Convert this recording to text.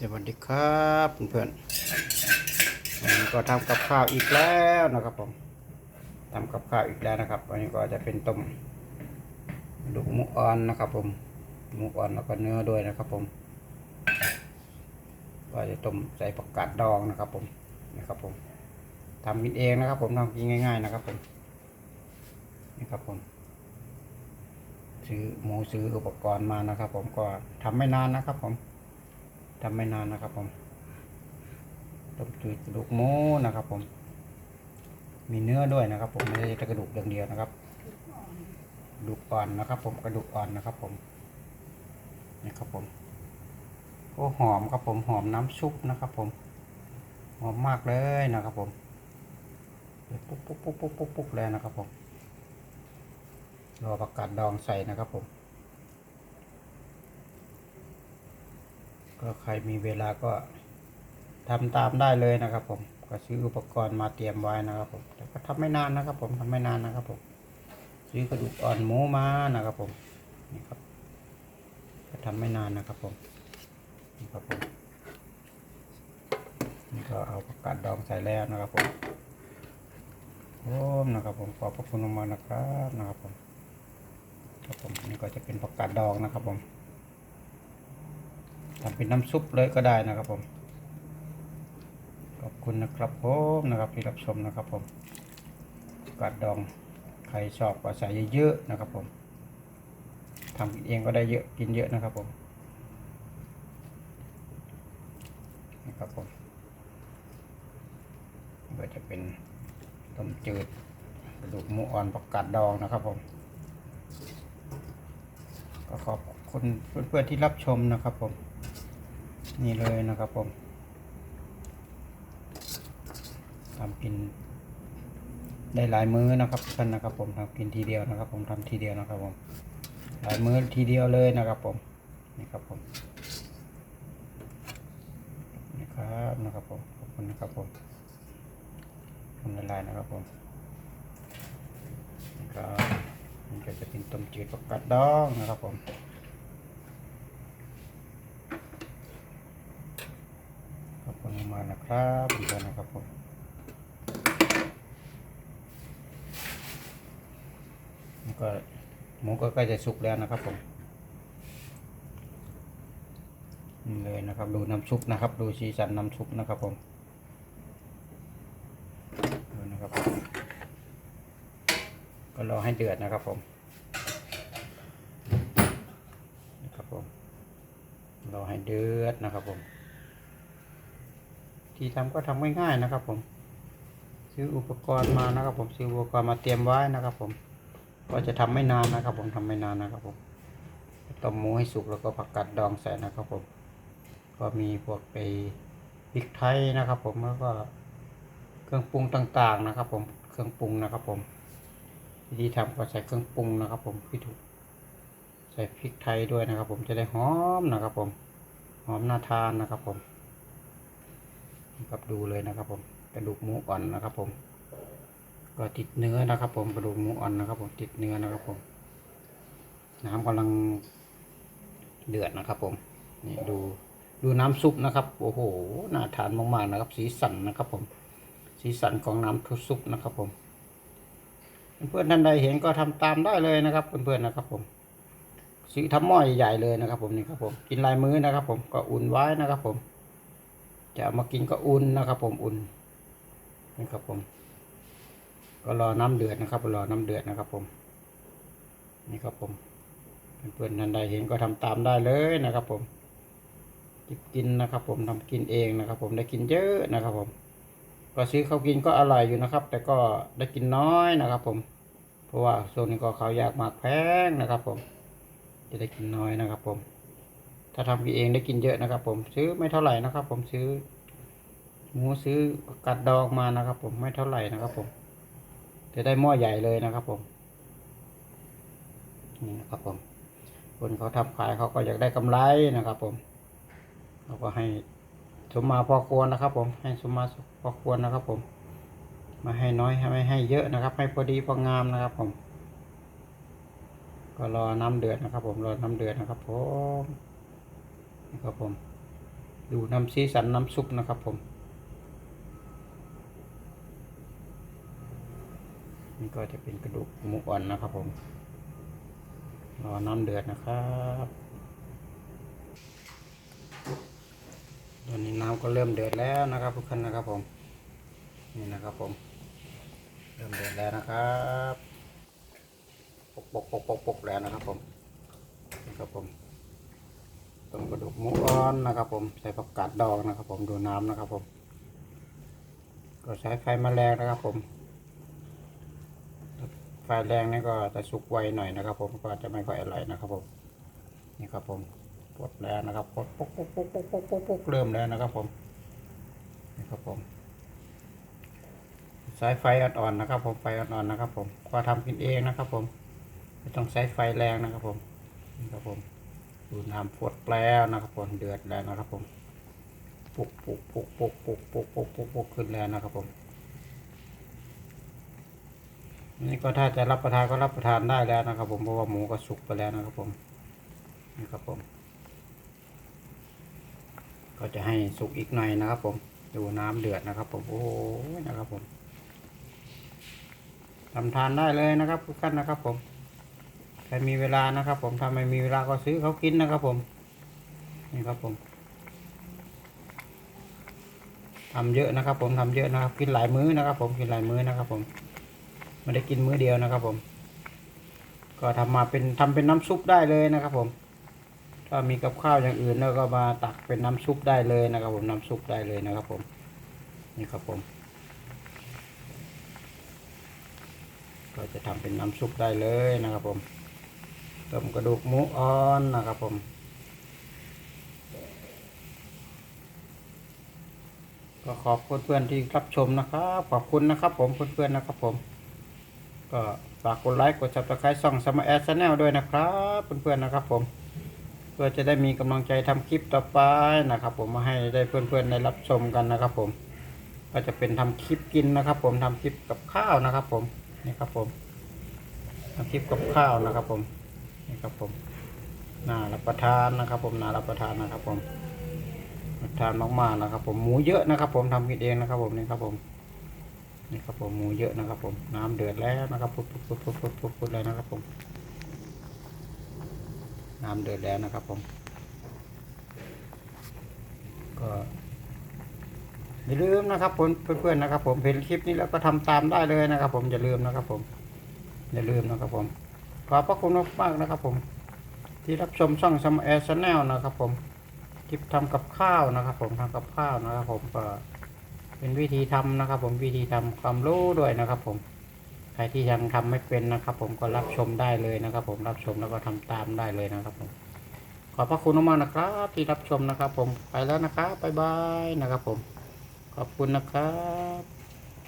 สวัสดีครับเพื่อนๆวันนี้ก็ทำกับข้าวอีกแล้วนะครับผมทำกับข้าวอีกแล้วนะครับวันนี้ก็จะเป็นต้มดูหมูอ่อนนะครับ ผมหมูอ่อนแล้วก็เนื้อด้วยนะครับผมก็จะต้มใส่ผักกาดดองนะครับ ผมนะครับผมทำกินเองนะครับ ผมทำกินง่าย ๆ นะครับผมนี่ครับผมซื้อหมูซื้ออุปกรณ์มานะครับ ผมก็ทำไม่นานนะครับ ผม ทำไม่นานนะครับผมต้มจืดกระดูกหมูนะครับผม มีเนื้อด้วยนะครับ ผมไม่ใช่กระดูกอย่างเดียวนะครับกระดูกอ่อนนะครับ ผมกระดูกอ่อนนะครับ ผมนี่ครับผมโอ้หอมครับผมหอมน้ำซุปนะครับ ผมหอมมากเลยนะครับ ผมปุ๊บปุ๊บปุ๊บปุ๊บปุ๊บปุ๊บเลยนะครับ ผมรอประกาศดองใส่นะครับผม ก็ใครมีเวลาก็ทำตามได้เลยนะครับ ผม ก็ซื้ออุปกรณ์มาเตรียมไว้นะครับ ผมแต่ก็ทำไม่นานนะครับ ผมทำไม่นานนะครับ ผม ซื้อกระดูกอ่อนหมูมานะครับ ผมนี่ครับก็ทำไม่นานนะครับ ผมนี่ครับผมนี่ก็เอาประกาศดองใส่แล้วนะครับผมโอ้นะครับ ผมขอบพระคุณมากนะครับนะครับผมครับผมนี่ก็จะเป็นประกาศดองนะครับผม ทำเป็นน้ำซุปเลยก็ได้นะครับผมขอบคุณนะครับผมนะครับที่รับชมนะครับผมกัดดองใครชอบก็ใส่เยอะๆนะครับผมทำกินเองก็ได้เยอะกินเยอะนะครับผมนะครับผมก็จะเป็นต้มจืดกระดูกหมูอ่อนประกาศดองนะครับผม ก็ขอบคุณเพื่อนๆที่รับชมนะครับผม นี่เลยนะครับผมทำกิน ได้หลายมื้อนะครับท่านนะครับผมทำกินทีเดียวนะครับ ผมทำทีเดียวนะครับผม หลายมื้อทีเดียวเลยนะครับผมนี่ครับผมนี่ครับนะครับผมขอบคุณนะครับผมทำละลายนะครับผมนี่ครับนี่ก็จะเป็นต้มจืดผักกาดดองนะครับผม ขอบคุณมากนะ ครับเพื่อนนะครับผมก็หมูก็ใกล้จะสุกแล้วนะครับผมนี่เลยนะครับดูน้ำซุปนะครับ ดูสีสันน้ำซุปนะครับผมดูนะครับก็รอให้เดือดนะครับผมนะครับผมรอให้เดือดนะครับผม ที่ทำก็ทำง่ายๆนะครับ ผม ซื้ออุปกรณ์มานะครับ ผมซื้ออุปกรณ์มาเตรียมไว้นะครับ ผม ก็จะทำไม่นานนะครับ ผมทำไม่นานนะครับ ผมต้มหมูให้สุกแล้วก็ผักกาดดองใส่นะครับ ผม ก็มีพวกไปพริกไทยนะครับ ผมแล้วก็เครื่องปรุงต่างๆนะครับ ผมเครื่องปรุงนะครับ ผม วิธีทำก็ใส่เครื่องปรุงนะครับ ผมพี่ถูกใส่พริกไทยด้วยนะครับ ผมจะได้หอมนะครับ ผมหอมน่าทานนะครับ ผม ครับดูเลยนะครับผมกระดูกหมูอ่อนนะครับผม ก็ติดเนื้อนะครับ ผมกระดูกหมูอ่อนนะครับผมติดเนื้อนะครับผม น้ำกำลังเดือดนะครับผมนี่ดูดูน้ำซุปนะครับโอ้โหน่าทานมากๆนะครับ สีสันนะครับผม สีสันของน้ำซุปนะครับผม เพื่อนท่านใดเห็นก็ทำตามได้เลยนะครับเพื่อนๆนะครับผมสีทำหม้อใหญ่ๆเลยนะครับ ผมนี่ครับผมกินลายมื้อนะครับ ผมก็อุ่นไว้นะครับผม จะเอามากินก็อุ่นนะครับ ผมอุ่นนี่ครับผม ก็รอน้ำเดือดนะครับ รอน้ำเดือดนะครับ ผม นี่ครับผมเพื่อนๆท่านใดเห็นก็ทำตามได้เลยนะครับ ผมจิบกินนะครับ ผมทำกินเองนะครับ ผมได้กินเยอะนะครับ ผม ก็ซื้อเขากินก็อร่อยอยู่นะครับ แต่ก็ได้กินน้อยนะครับ ผม เพราะว่าโซนนี้ก็เขาอยากมากแพงนะครับ ผม จะได้กินน้อยนะครับ ผม ถ้าทำกินเองได้กินเยอะนะครับ ผมซื้อไม่เท่าไหร่นะครับ ผมซื้อ หมูซื้อกัดดองมานะครับ ผมไม่เท่าไหร่นะครับ ผมจะได้หม้อใหญ่เลยนะครับ ผมนี่นะครับผม คนเขาทำขายเขาก็อยากได้กำไรนะครับ ผมเขาก็ให้สมมาพอควรนะครับ ผม ให้สมมาพอควรนะครับ ผม มาให้น้อยไม่ให้เยอะนะครับ ให้พอดีพองามนะครับ ผม ก็รอน้ำเดือดนะครับ ผมรอน้ำเดือดนะครับ ผม ครับผม ดูน้ำซีสันน้ำซุปนะครับผม นี่ก็จะเป็นกระดูกหมูอ่อนนะครับผม รอน้ำเดือดนะครับ ตอนนี้น้ำก็เริ่มเดือดแล้วนะครับทุกท่านนะครับผม นี่นะครับผม เริ่มเดือดแล้วนะครับปกปกปกปกปกแล้วนะครับผมนี่ครับผม กระดูกหมูอ่อนนะครับผมใส่ผักกาดดองนะครับ ผมดูน้ำนะครับผมก็ใช้ไฟแมลงนะครับ ผม ไฟแรงนี่ก็จะสุกไวหน่อยนะครับ ผมก็จะไม่ค่อยอร่อยนะครับ ผมนี่ครับผมกดแล้วนะครับกดปุ๊กปุ๊กปุ๊กปุ๊กปุ๊กปุ๊กปุ๊กเริ่มแล้วนะครับ ผมนี่ครับผมใช้ไฟอ่อนๆนะครับ ผมไฟอ่อนๆนะครับ ผมก็ทำกินเองนะครับ ผมไม่ต้องใช้ไฟแรงนะครับ ผมนี่ครับผม ดูน้ำฟดแล้วนะครับผมเดือดแล้วนะครับผมปุกปุกปุกปุกปุกปุกปุกปุกปุกขึ้นแล้วนะครับผมนี่ก็ถ้าจะรับประทานก็รับประทานได้แล้วนะครับผมเพราะว่าหมูก็สุกไปแล้วนะครับผมนี่ครับผม ก็จะให้สุกอีกหน่อยนะครับผมดูน้ำเดือดนะครับ ผมโอ้โหนะครับผมทำทานได้เลยนะครับทุกท่านนะครับผม ใครมีเวลานะครับผมถ้าไม่มีเวลาก็ซื้อเขากินนะครับผม นี่ครับผมทำเยอะนะครับ ผมทำเยอะนะครับ กินหลายมื้อนะครับ ผมกินหลายมื้อนะครับผมไม่ได้กินมื้อเดียวนะครับผม ก็ทำมาเป็นทำเป็นน้ำซุปได้เลยนะครับ ผม ถ้ามีกับข้าวอย่างอื่นแล้วก็มาตักเป็นน้ำซุปได้เลยนะครับ ผมน้ำซุปได้เลยนะครับ ผมนี่ครับผม ก็จะทำเป็นน้ำซุปได้เลยนะครับผม ต้มกระดูกหมูอ่อนนะครับผมก็ขอบคุณเพื่อนที่รับชมนะครับ ขอบคุณนะครับ ผมเพื่อนๆนะครับผม ก็ฝากกดไลค์กดซับสไครต์ช่องสมาร์ทชาแนลด้วยนะครับเพื่อนๆนะครับผมเพื่อจะได้มีกำลังใจทำคลิปต่อไปนะครับ ผมมาให้ได้เพื่อนๆได้รับชมกันนะครับ ผม ก็จะเป็นทำคลิปกินนะครับ ผมทำคลิปกับข้าวนะครับ ผมนี่ครับผมทำคลิปกับข้าวนะครับ ผม นี่ครับผมน่ารับประทานนะครับ ผมน่ารับประทานนะครับ ผมรับประทานมากๆนะครับ ผมหมูเยอะนะครับ ผมทำกินเองนะครับ ผมนี่ครับผมนี่ครับผมหมูเยอะนะครับ ผมน้ำเดือดแล้วนะครับปุ๊บปุ๊บปุ๊บปุ๊บปุ๊บปุ๊บเลยนะครับ ผม น้ำเดือดแล้วนะครับ ผม ก็อย่าลืมนะครับผมเพื่อนๆนะครับ ผมเห็นคลิปนี้แล้วก็ทำตามได้เลยนะครับ ผมอย่าลืมนะครับ ผมอย่าลืมนะครับผม ขอบพระคุณมากๆนะครับผม ที่รับชมช่องสมแอร์ชาแนลนะครับผมคลิปทำกับข้าวนะครับผมทำกับข้าวนะครับผมก็เป็นวิธีทำนะครับ ผมวิธีทำความรู้ด้วยนะครับ ผมใครที่ยังทำไม่เป็นนะครับ ผมก็รับชมได้เลยนะครับ ผมรับชมแล้วก็ทำตามได้เลยนะครับ ผม ขอบพระคุณมากนะครับ ที่รับชมนะครับ ผมไปแล้วนะครับบ๊ายบายนะครับ ผม ขอบคุณนะครับ